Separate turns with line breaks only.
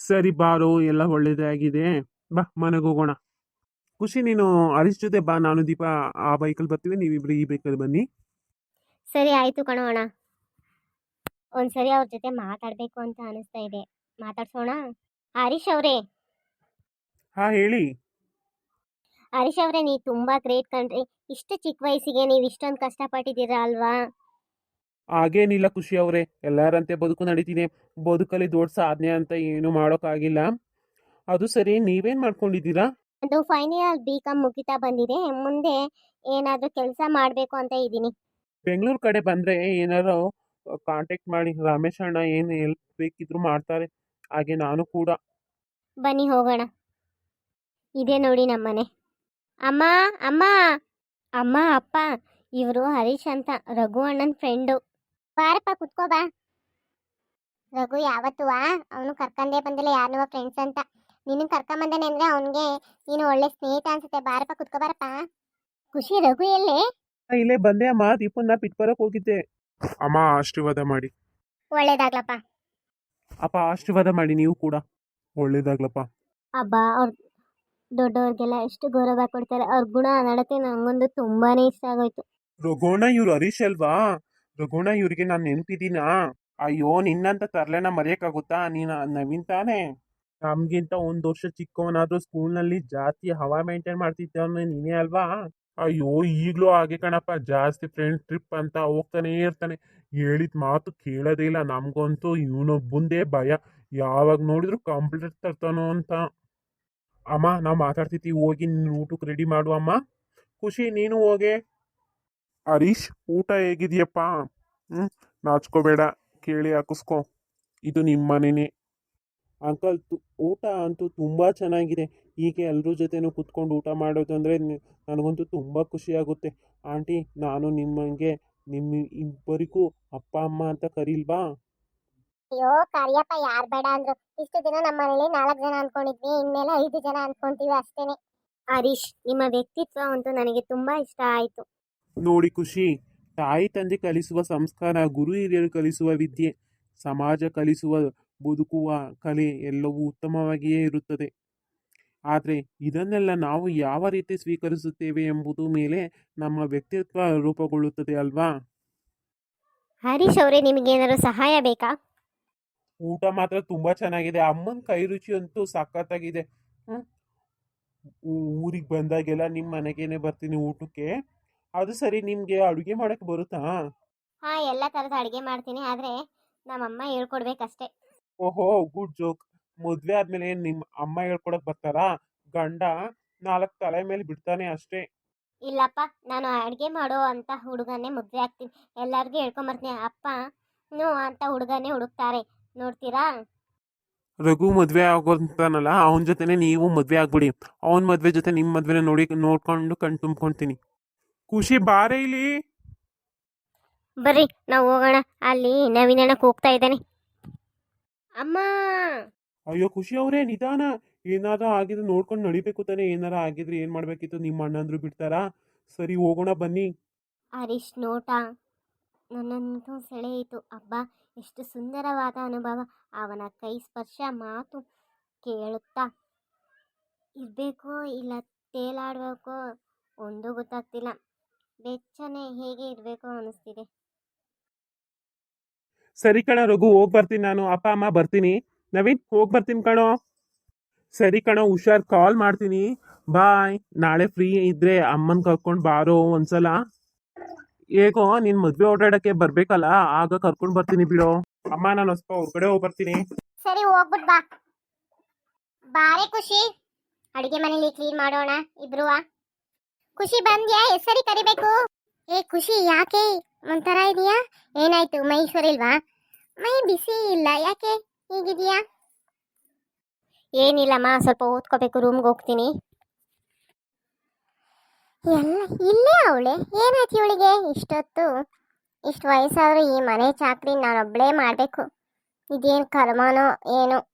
ಸರಿ ಬಾರು ಎಲ್ಲ ಒಳ್ಳೇದೇ ಆಗಿದೆ ಬಾ ಮನೆಗೆ ಹೋಗೋಣ. ಖುಷಿ ನೀನು ಹರೀಶ್ ಜೊತೆ ಬಾ ನಾನು ದೀಪ ಆ ಬೈಕಲ್ಲಿ ಬರ್ತೀವಿ ನೀವಿಬ್ರು ಈ ಬೈಕಲ್ಲಿ ಬನ್ನಿ.
ಸರಿ ಆಯಿತು ಕಣೋ ಅಣ್ಣ. ಒಂದ್ಸರಿ ಅವ್ರ ಜೊತೆ ಮಾತಾಡಬೇಕು ಅಂತ ಅನಿಸ್ತಾ ಇದೆ. ಮಾತಾಡ್ಸೋಣ? ಹರೀಶ್ ಅವರೇ.
ಹಾಂ ಹೇಳಿ.
ಹರೀಶ್ ಅವರೇ ನೀವು ತುಂಬ ಗ್ರೇಟ್ ಕಣ್ರಿ. ಇಷ್ಟು ಚಿಕ್ಕ ವಯಸ್ಸಿಗೆ ನೀವು ಇಷ್ಟೊಂದು ಕಷ್ಟಪಟ್ಟಿದ್ದೀರಾ ಅಲ್ವಾ?
ಹಾಗೇನಿಲ್ಲ ಖುಷಿ ಅವರೇ. ಎಲ್ಲರಂತೆ ಬದುಕು ನಡೀತಿದೆ. ಬದುಕಲ್ಲಿ ದೊಡ್ಡ ಸಾಧನೆ ಅಂತ ಏನು ಮಾಡೋಕ್ಕಾಗಿಲ್ಲ ಅದು ಸರಿ ನೀವೇನು ಮಾಡ್ಕೊಂಡಿದ್ದೀರಾ?
ಅದು ಫೈನಲ್ ಬಿ ಕಾಮ್ ಮುಗಿತಾ ಬಂದಿದೆ. ಮುಂದೆ ಏನಾದರೂ ಕೆಲಸ ಮಾಡಬೇಕು ಅಂತ ಇದ್ದೀನಿ.
ಬೆಂಗಳೂರು ಕಡೆ ಬಂದರೆ ಏನಾದ್ರು ಕಾಂಟ್ಯಾಕ್ಟ್ ಮಾಡಿ. ರಮೇಶ್ ಅಣ್ಣ ಏನು ಹೆಲ್ಪ್ ಬೇಕಿದ್ರು ಮಾಡ್ತಾರೆ. ಹಾಗೆ ನಾನು ಕೂಡ.
ಬನ್ನಿ ಹೋಗೋಣ. ಇದೆ ನೋಡಿ ನಮ್ಮನೆ. ಅಮ್ಮ ಅಮ್ಮ ಅಮ್ಮ ಅಪ್ಪ ಇವರು ಹರೀಶ್ ಅಂತ ರಘು ಅಣ್ಣನ ಫ್ರೆಂಡು ಬಾರಪ್ಪ ಕುತ್ಕೋ ಬಾ. ರಘು ಯಾವತ್ತೂ ಅವನು ಕರ್ಕಂದೇ ಬಂದಿಲ್ಲ ಯಾರನ್ನುವ ಫ್ರೆಂಡ್ಸ್ ಅಂತ. ನಿನ್ನ ಕರ್ಕೊಂಬಂದಾನೆ ಅಂದ್ರೆ ಅವನಿಗೆ ನೀನು ಒಳ್ಳೆ ಸ್ನೇಹಿತ ಅನ್ಸುತ್ತೆ. ಬಾರಪ್ಪ ಕುತ್ಕೋ ಬಾರಪ್ಪ. ಖುಷಿ ರಘು ಎಲ್ಲಿ?
ಇಲ್ಲೇ ಬಂದೆ ಅಮ್ಮ. ದೀಪನ್ನ ಬಿಟ್ಬರಕ್ ಹೋಗಿದ್ದೆ. ಅಮ್ಮ ಆಶೀರ್ವಾದ ಮಾಡಿ.
ಒಳ್ಳೇದಾಗ್ಲಪ್ಪ.
ಅಪ್ಪ ಆಶೀರ್ವಾದ ಮಾಡಿ ನೀವು ಕೂಡ. ಒಳ್ಳೇದಾಗ್ಲಪ್ಪ.
ಹಬ್ಬ ಅವ್ರ ದೊಡ್ಡವ್ರಿಗೆಲ್ಲ ಎಷ್ಟು ಗೌರವ ಕೊಡ್ತಾರೆ. ಅವ್ರ ಗುಣ ನಡತೆ ನಂಗೊಂದು ತುಂಬಾನೇ ಇಷ್ಟ ಆಗೋಯ್ತು.
ರಘೋಣ ಇವ್ರು ಹರೀಶ್ ಅಲ್ವಾ? ರಘೋಣ ಇವ್ರಿಗೆ ನಾನು ನೆನ್ಪಿದ್ದೀನಾ ಅಯ್ಯೋ, ನಿನ್ನಂತ ತರ್ಲೆನ ಮರೆಯಕ್ಕಾಗುತ್ತಾ? ನೀನು ನವೀನ್ ತಾನೇ? ನಮಗಿಂತ ಒಂದು ವರ್ಷ ಚಿಕ್ಕವನಾದರೂ ಸ್ಕೂಲ್ನಲ್ಲಿ ಜಾಸ್ತಿ ಹವಾ ಮೇಂಟೈನ್ ಮಾಡ್ತಿದ್ದವನು ನೀನೇ ಅಲ್ವಾ? ಅಯ್ಯೋ, ಈಗಲೂ ಹಾಗೆ ಕಣಪ್ಪ. ಜಾಸ್ತಿ ಫ್ರೆಂಡ್ ಟ್ರಿಪ್ ಅಂತ ಹೋಗ್ತಾನೆ ಇರ್ತಾನೆ. ಹೇಳಿದ ಮಾತು ಕೇಳೋದೇ ಇಲ್ಲ. ನಮ್ಗಂತೂ ಇವನೊಬ್ಬಂದೇ ಭಯ. ಯಾವಾಗ ನೋಡಿದ್ರು ಕಂಪ್ಲೇಂಟ್ ತರ್ತಾನೋ ಅಂತ. ಅಮ್ಮ, ನಾವು ಮಾತಾಡ್ತಿದ್ದೀವಿ ಹೋಗಿ ನೀನು ಊಟಕ್ಕೆ ರೆಡಿ ಮಾಡು ಅಮ್ಮ. ಖುಷಿ, ನೀನು ಹೋಗೆ. ಹರೀಶ್ ಊಟ ಹೇಗಿದೆಯಪ್ಪ? ಹ್ಞೂ ನಾಚ್ಕೋಬೇಡ ಕೇಳಿ ಹಾಕಿಸ್ಕೊ. ಇದು ನಿಮ್ಮ ಮನೆನೇ. ಅಂಕಲ್ ತು ಊಟ ಅಂತೂ ತುಂಬ ಚೆನ್ನಾಗಿದೆ. ಹೀಗೆ ಎಲ್ಲರ ಜೊತೆನೂ ಕುತ್ಕೊಂಡು ಊಟ ಮಾಡೋದು ಅಂದರೆ ನನಗಂತೂ ತುಂಬ ಖುಷಿಯಾಗುತ್ತೆ ಆಂಟಿ ನಾನು ನಿಮ್ಮಂಗೆ ನಿಮ್ಮ ಇಬ್ಬರಿಗೂ ಅಪ್ಪ ಅಮ್ಮ ಅಂತ ಕರೀಲ್ವಾ?
ಅಯ್ಯೋ ಕರಿಯಪ್ಪ ಯಾರು ಬೇಡ ಅಂದ್ರು. ಇಷ್ಟು ದಿನ ನಮ್ಮ ಮನೇಲಿ ನಾಲ್ಕು ಜನ ಅನ್ಕೊಂಡಿದ್ವಿ ಇನ್ಮೇಲೆ ಐದು ಜನ ಅನ್ಕೊಂತೀವಿ ಅಷ್ಟೇನೆ. ಹರೀಶ್ ನಿಮ್ಮ ವ್ಯಕ್ತಿತ್ವ ಅಂತೂ ನನಗೆ ತುಂಬ ಇಷ್ಟ ಆಯ್ತು.
ನೋಡಿ ಖುಷಿ. ತಾಯಿ ತಂದೆ ಕಲಿಸುವ ಸಂಸ್ಕಾರ ಗುರು ಹಿರಿಯರು ಕಲಿಸುವ ವಿದ್ಯೆ ಸಮಾಜ ಕಲಿಸುವ ಬದುಕುವ ಕಲೆ ಎಲ್ಲವೂ ಉತ್ತಮವಾಗಿಯೇ ಇರುತ್ತದೆ. ಆದರೆ ಇದನ್ನೆಲ್ಲ ನಾವು ಯಾವ ರೀತಿ ಸ್ವೀಕರಿಸುತ್ತೇವೆ ಎಂಬುದು ಮೇಲೆ ನಮ್ಮ ವ್ಯಕ್ತಿತ್ವ ರೂಪುಗೊಳ್ಳುತ್ತದೆ ಅಲ್ವಾ?
ಹರೀಶ್ ಅವರೇ ಏನಾದರೂ ಸಹಾಯ ಬೇಕಾ?
ಊಟ ಮಾತ್ರ ತುಂಬಾ ಚೆನ್ನಾಗಿದೆ. ಅಮ್ಮನ ಕೈ ರುಚಿ ಅಂತೂ ಸಖತ್ತಾಗಿದೆ. ಊರಿಗೆ ಬಂದಾಗೆಲ್ಲ ನಿಮ್ಮ ಮನೆಗೇನೆ ಬರ್ತೀನಿ ಊಟಕ್ಕೆ. ಅದು ಸರಿ ನಿಮಗೆ ಅಡುಗೆ ಮಾಡೋಕ್ಕೆ ಬರುತ್ತಾ?
ಹಾ ಎಲ್ಲ ತರದ ಅಡುಗೆ ಮಾಡ್ತೀನಿ. ಆದ್ರೆ ನಮ್ಮಮ್ಮ ಹೇಳ್ಕೊಡ್ಬೇಕಷ್ಟೇ.
ಓಹೋ ಗುಡ್ ಜೋಕ್. ಮದ್ವೆ ಆದ್ಮೇಲೆ ನಿಮ್ಮ ನಿಮ್ ಅಮ್ಮ ಹೇಳ್ಕೊಡಕ್ ಬರ್ತಾರಾ? ಗಂಡ ನಾಲ್ಕು ತಲೆ ಮೇಲೆ ಬಿಡ್ತಾನೆ ಅಷ್ಟೇ.
ಇಲ್ಲಪ್ಪ ನಾನು ಅಡುಗೆ ಮಾಡೋ ಅಂತ ಹುಡುಗನೇ ಮದುವೆ ಆಗ್ತೀನಿ. ಎಲ್ಲರಿಗೂ ಹೇಳ್ಕೊಂಬರ್ತೀನಿ ಅಪ್ಪ ನೋ ಅಂತ ಹುಡುಗನೇ ಹುಡುಕ್ತಾರೆ. ನೋಡ್ತೀರಾ?
ರಘು ಮದ್ವೆ ಆಗೋಂತಾನಲ್ಲ ಅವನ ಜೊತೆನೆ ನೀವು ಮದ್ವೆ ಆಗ್ಬಿಡಿ. ಅವನ ಮದ್ವೆ ಜೊತೆ ನಿಮ್ಮ ಮದ್ವೆನ ನೋಡಿ ನೋಡ್ಕೊಂಡು ಕಣ್ ತುಂಬ್ಕೊಂತೀನಿ. ಖುಷಿ ಬಾರೆ ಇಲ್ಲಿ.
ಬರ್ರಿ ನಾವು ಹೋಗೋಣ. ಅಲ್ಲಿ ನವೀನಣ್ಣಕ್ಕೆ ಹೋಗ್ತಾ ಇದ್ದಾನೆ. ಅಮ್ಮ!
ಅಯ್ಯೋ ಖುಷಿ ಅವರೇ ನಿಧಾನ. ಏನಾರ ಆಗಿದ್ರೆ ನೋಡ್ಕೊಂಡು ನಡಿಬೇಕು ತಾನೆ. ಏನಾರ ಆಗಿದ್ರೆ ಏನ್ ಮಾಡ್ಬೇಕಿತ್ತು? ನಿಮ್ಮ ಅಣ್ಣಂದ್ರು ಬಿಡ್ತಾರಾ? ಸರಿ ಹೋಗೋಣ ಬನ್ನಿ.
ಹರೀಶ್ ನೋಟ. ನನ್ನಂತೂ ಸೆಳೆಯಿತು ಅಬ್ಬ ಎಷ್ಟು ಸುಂದರವಾದ ಅನುಭವ. ಅವನ ಕೈ ಸ್ಪರ್ಶ ಮಾತು ಕೇಳುತ್ತಾ ಇರಬೇಕೋ ಇಲ್ಲ ತೇಲಾಡ್ಬೇಕೋ? ಒಂದು ಗೊತ್ತಾಗ್ತಿಲ್ಲ. ಬೆಚ್ಚನೆ ಹೇಗೆ ಇರಬೇಕು ಅನಿಸ್ತಿದೆ
ಸರಿ ಕಣ ರಘು ಹೋಗಿ ಬರ್ತೀನಿ ನಾನು. ಅಪ್ಪ ಅಮ್ಮ ಬರ್ತೀನಿ. ನವೀನ್ ಹೋಗಿ ಬರ್ತೀನಿ ಕಣೋ. ಸರಿ ಕಣೋ ಹುಷಾರ್ ಕಾಲ್ ಮಾಡ್ತೀನಿ. ಬಾಯ್ ನಾಳೆ ಫ್ರೀ ಇದ್ರೆ ಅಮ್ಮನ್ ಕರ್ಕೊಂಡು ಬಾರೋ ಒಂದ್ಸಲ. ಹೇಗೋ ನಿನ್ ಮದ್ವೆ ಓಡಾಡಕ್ಕೆ ಬರ್ಬೇಕಲ್ಲ ಆಗ ಕರ್ಕೊಂಡು ಬರ್ತೀನಿ ಬಿಡೋ. ಅಮ್ಮ ನಾನು ಸ್ವಲ್ಪ ಹೊರಗಡೆ ಹೋಗಿ ಬರ್ತೀನಿ.
ಸರಿ ಹೋಗ್ಬಿಟ್ ಬಾ. ಬಾರೆ ಖುಷಿ. ಅಡಿಗೆ ಮನೇಲಿ ಕ್ಲೀನ್ ಮಾಡೋಣ ಇಬ್ರು ಖುಷಿ ಬಂದ್ಯಾ? ಹೆಸರಿ ಕರಿಬೇಕು. ಏ ಖುಷಿ, ಯಾಕೆ? ಒಂಥರ ಇದೆಯಾ? ಏನಾಯ್ತು? ಮೈ ಸರಿಲ್ವಾ? ಮೈ ಬಿಸಿ ಇಲ್ಲ. ಯಾಕೆ? ಹೀಗಿದೆಯಾ? ಏನಿಲ್ಲಮ್ಮ, ಸ್ವಲ್ಪ ಓದ್ಕೋಬೇಕು, ರೂಮ್ಗೆ ಹೋಗ್ತೀನಿ. ಎಲ್ಲ, ಇಲ್ಲೇ ಅವಳೆ? ಏನಾಯ್ತು ಇವಳಿಗೆ? ಇಷ್ಟೊತ್ತು, ಇಷ್ಟು ವಯಸ್ಸಾದ್ರೂ ಈ ಮನೆ ಚಾಕ್ರಿ ನಾನೊಬ್ಳೇ ಮಾಡಬೇಕು. ಇದೇನು ಕರ್ಮನೋ ಏನೋ.